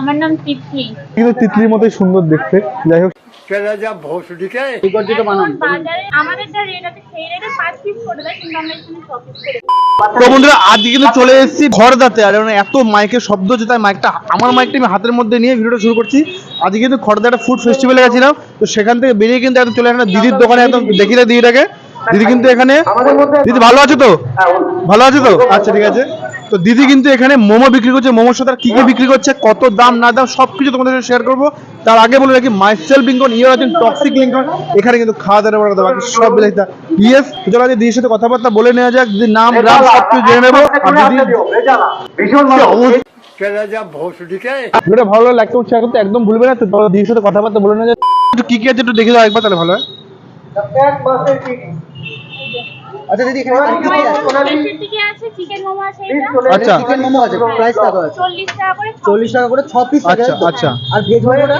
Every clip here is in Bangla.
আমার নাম তিতলি। কিন্তু তিতলির মতোই সুন্দর দেখতে। যাই হোক কিন্তু চলে এসেছি আর এত মাইকের শব্দ তাই মাইকটা আমার মাইকটা আমি হাতের মধ্যে নিয়ে ভিডিওটা শুরু করছি। আজকে কিন্তু খড়দা একটা ফুড ফেস্টিভেল গেছিলাম তো সেখান থেকে বেরিয়ে কিন্তু একদম চলে আসলাম। দিদির দোকানে একদম দেখিলে দিদিটাকে। দিদি কিন্তু এখানে দিদি ভালো আছো তো? ভালো আছো তো? আচ্ছা ঠিক আছে। তো দিদি কিন্তু এখানে মোমো বিক্রি করছে। মোমোর সাথে কি কি বিক্রি করছে? কত দাম না দাম সব কিছু তোমাদের সাথে শেয়ার করব। তার আগে বলে রাখি মাইসেল বিঙ্কন ইয়ে আছেন টক্সিক লিঙ্কন এখানে কিন্তু খাওয়া দাওয়া বড় বাকি সব বিলাসিতা ইয়েস চলো আজকে দিদির সাথে কথাবার্তা বলে নেওয়া যাক। দিদির নাম রাম সব কিছু জেনে নেব। আর দিদি ভালো। শেয়ার একদম ভুলবে না। দিদির সাথে কথাবার্তা বলে নেওয়া কি কি আছে একটু দেখে দাও একবার তাহলে ভালো হয়। আচ্ছা দিদি এখানে আর কি কি আছে? শেষের দিকে আছে চিকেন মোমো আছে এটা। আচ্ছা। চিকেন মোমো আছে প্রাইস কত আছে। চল্লিশ টাকা করে ছ চল্লিশ টাকা করে ছ পিস আচ্ছা, আচ্ছা। আর ভেজ মোমোটা?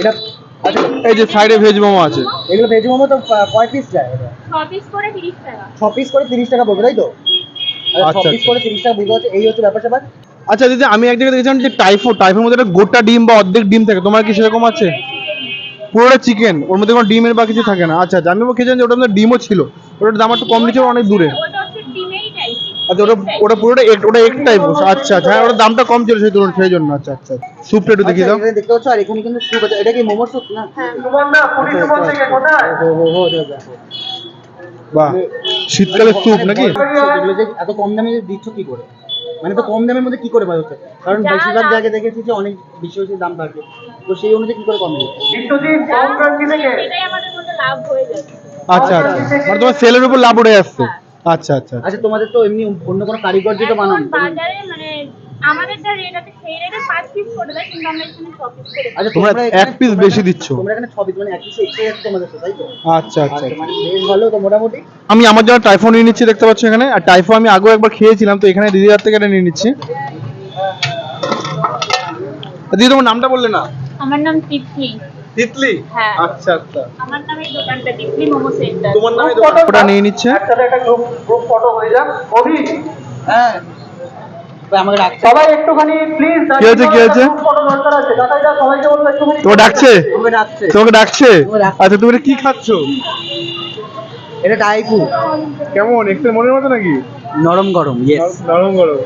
এটা আচ্ছা এই যে সাইডে ভেজ মোমো আছে। এগুলো ভেজ মোমো তো কয় পিস যায় এটা? ছ পিস করে তিরিশ টাকা। ছ পিস করে তিরিশ টাকা পড়বে তাই তো? আচ্ছা, ছ আচ্ছা, পিস আচ্ছা। করে তিরিশ টাকা বুঝতে পারছি এই হচ্ছে ব্যাপার স্যাপার। আচ্ছা দিদি আমি এক জায়গায় দেখেছিলাম যে টাইফো টাইফোর মধ্যে একটা গোটা ডিম বা অর্ধেক ডিম থাকে। তোমার কি সেরকম আছে? পুরোটা চিকেন ওর মধ্যে কোনো ডিমের বা কিছু থাকে না। আচ্ছা আচ্ছা আমি খেয়েছিলাম যে ওটার মধ্যে ডিমও ছিল ওটার দাম একটু কম নিচ্ছে অনেক দূরে। ওটা হচ্ছে আচ্ছা ওটা ওটা পুরোটা এক ওটা এক টাইপ আচ্ছা আচ্ছা হ্যাঁ ওটার দামটা কম ছিল সেই ধরুন সেই জন্য আচ্ছা আচ্ছা স্যুপটা একটু দেখিয়ে দাও। আচ্ছা, দেখতে পাচ্ছ আর এখানে কিন্তু স্যুপ আছে। এটা কি মোমোর স্যুপ না? হ্যাঁ দেখো। বাহ শীতকালের স্যুপ নাকি? এত কম দামে দিচ্ছ কি করে? মানে তো কম দামের মধ্যে কি করে পাওয়া যাচ্ছে কারণ বেশিরভাগ জায়গায় দেখেছি যে অনেক বেশি বেশি দাম থাকে তো সেই অনুযায়ী কি করে কম দিচ্ছে এটাই আমাদের মধ্যে লাভ হয়ে যাচ্ছে। আচ্ছা আচ্ছা। মানে তোমার সেলের উপর লাভ উঠে আসছে। আচ্ছা আচ্ছা আচ্ছা। আচ্ছা তোমাদের তো এমনি অন্য কোনো কারিগর যেটা বানানো বানান। বাজারে মানে আমাদের যা রেট আছে সেই রেটে পাঁচ পিস করে দেয় কিন্তু আমরা এখানে ছ পিস করে দিই। আচ্ছা তোমরা এক piece বেশি দিচ্ছ। তোমরা এখানে ছ পিস মানে এক পিস এক্সট্রা যাচ্ছে তোমাদের তো, তাই তো? আচ্ছা আচ্ছা আচ্ছা মানে বেশ ভালো তো মোটামুটি। আমি আমার জন্য টাইফো নিয়ে নিচ্ছি দেখতে পাচ্ছ এখানে। আর টাইফো আমি আগেও একবার খেয়েছিলাম তো এখানে দিদির হাত থেকে এটা নিয়ে নিচ্ছি। দিদি তোমার নামটা বললে না? আমার নাম তিতলি। তিতলি? হ্যাঁ। আচ্ছা আচ্ছা। আমার নামে দোকানটা তিতলি মোমো সেন্টার। তোমার নামে ওটা নিয়ে নিচ্ছে। হ্যাঁ। ডাকছে। কি হয়েছে কি হয়েছে? তোমাকে ডাকছে? তোমাকে ডাকছে? আচ্ছা তুমি কি খাচ্ছ? এটা কেমন? একটু মনের মতো নাকি? নরম গরম ইয়েস নরম গরম।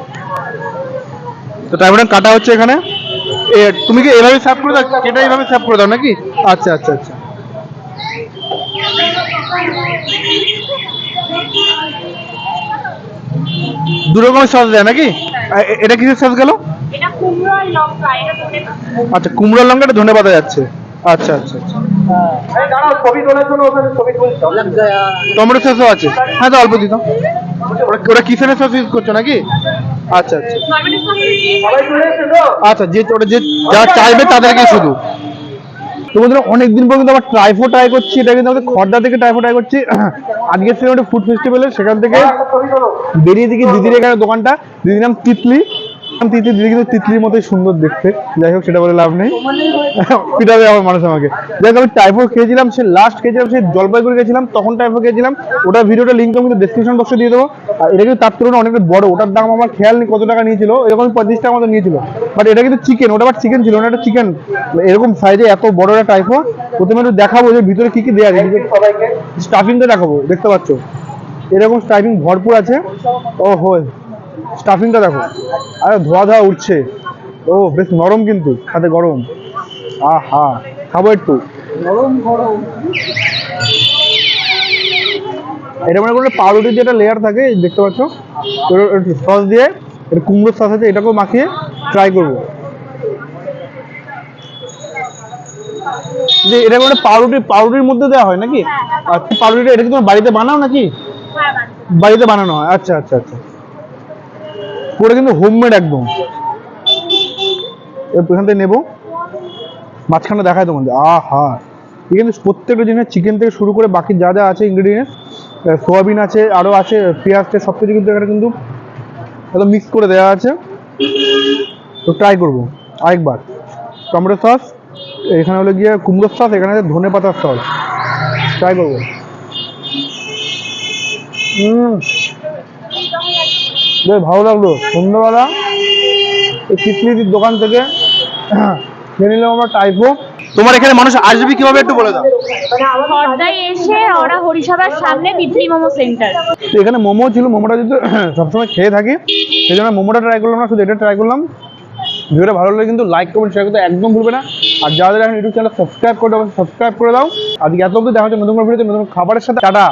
তো টাইমটা কাটা হচ্ছে এখানে? এ তুমি কি এভাবে সার্ভ করে দাও? কেটে এইভাবে সার্ভ করে দাও নাকি? আচ্ছা আচ্ছা আচ্ছা। দু রকমের সস দেয় নাকি? এটা কিসের সস গেল? এটা কুমড়ো আর লঙ্কা এটা ধনে পাতা। আচ্ছা কুমড়োর লঙ্কাটা ধনে পাতা যাচ্ছে। আচ্ছা আচ্ছা আচ্ছা। টমেটো সসও আছে। হ্যাঁ তো অল্প দিত। ওরা ওরা কিসের সস ইউজ করছ নাকি? আচ্ছা আচ্ছা। আচ্ছা যে ওটা যে যারা চাইবে তাদেরকে শুধু। তো বন্ধুরা, অনেকদিন পর কিন্তু ট্রাইফো ট্রাই করছি। এটা কিন্তু আমাদের খর্দা থেকে ট্রাইফো ট্রাই করছি। আজকে ছিল ফুড ফেস্টিভ্যালে সেখান থেকে বেরিয়ে দিকে দিদির এখানে দোকানটা। দিদির নাম তিতলি। তিতলি দিদি কিন্তু তিতলির মতোই সুন্দর দেখতে। যাই হোক সেটা বলে লাভ নেই। পিটাবে আমার মানুষ আমাকে। যাই হোক আমি টাইফো খেয়েছিলাম সে লাস্ট খেয়েছিলাম সে জলপাইগুড়ি গেছিলাম তখন টাইফো খেয়েছিলাম। ওটা ভিডিওটা লিঙ্ক আমি কিন্তু ডেসক্রিপশন বক্সে দিয়ে দেবো। আর এটা কিন্তু তার তুলনায় অনেকটা বড়। ওটার দাম আমার খেয়াল নেই কত টাকা নিয়েছিল। এরকম পঁয়ত্রিশ টাকা মতো নিয়েছিল। বাট এটা কিন্তু চিকেন ওটা বাট চিকেন ছিল না এটা চিকেন এরকম সাইজে এত বড় একটা টাইফো প্রথমে একটু দেখাবো যে ভিতরে কি কি দেওয়া আছে। স্টাফিংটা দেখাবো। দেখতে পাচ্ছ? এরকম স্টাফিং ভরপুর আছে। ও হয় স্টাফিংটা দেখো। আরে ধোয়া ধোয়া উঠছে। ও বেশ নরম কিন্তু খাতে গরম। আহা খাব একটু। নরম গরম। এটা মানে কোনো পাউরুটির যেটা লেয়ার থাকে দেখতে পাচ্ছ? সস দিয়ে এটা কুমড়োর সস আছে এটাকেও মাখিয়ে ট্রাই করব। যে এটা মানে পাউরুটি পাউরুটির মধ্যে দেওয়া হয় নাকি? আচ্ছা পাউরুটিটা এটা কি তোমার বাড়িতে বানাও নাকি? হ্যাঁ বাড়িতে বানানো হয় আচ্ছা আচ্ছা আচ্ছা। পুরো কিন্তু হোমমেড একদম। এখান থেকে নেব। মাঝখানে দেখায় তোমাদের। আহা! এখানে প্রত্যেকটা জিনিস চিকেন থেকে শুরু করে বাকি যা যা আছে ইনগ্রিডিয়েন্টস সোয়াবিন আছে আরও আছে, পেঁয়াজ টেয়াজ সব কিছু কিন্তু এখানে কিন্তু একদম মিক্স করে দেওয়া আছে। তো ট্রাই করব। আরেকবার। টমেটো সস এখানে হলো গিয়ে কুমড়োর সস এখানে আছে ধনে পাতার সস ট্রাই করব। বেশ ভালো লাগল। সন্ধ্যাবেলা এই চিটলিটির দোকান থেকে খেয়ে নিলাম আমরা টাইপো তোমার এখানে মানুষ আসবে কীভাবে একটু বলে দাও। খর্দায় এসে ওরা হরিসভার সামনে তিতলি মোমো সেন্টার। এখানে মোমো ছিল মোমোটা যেহেতু সবসময় খেয়ে থাকি সেই জন্য মোমোটা ট্রাই করলাম না শুধু এটা ট্রাই করলাম। ভিডিওটা ভালো লাগলে কিন্তু লাইক কমেন্ট শেয়ার করতে একদম ভুলবে না। আর যাদের এখন ইউটিউব চ্যানেল সাবস্ক্রাইব করে দাও সাবস্ক্রাইব করে দাও। আজকে এত অব্দি দেখা হচ্ছে নতুন ভিডিওতে নতুন খাবারের সাথে। টাটা।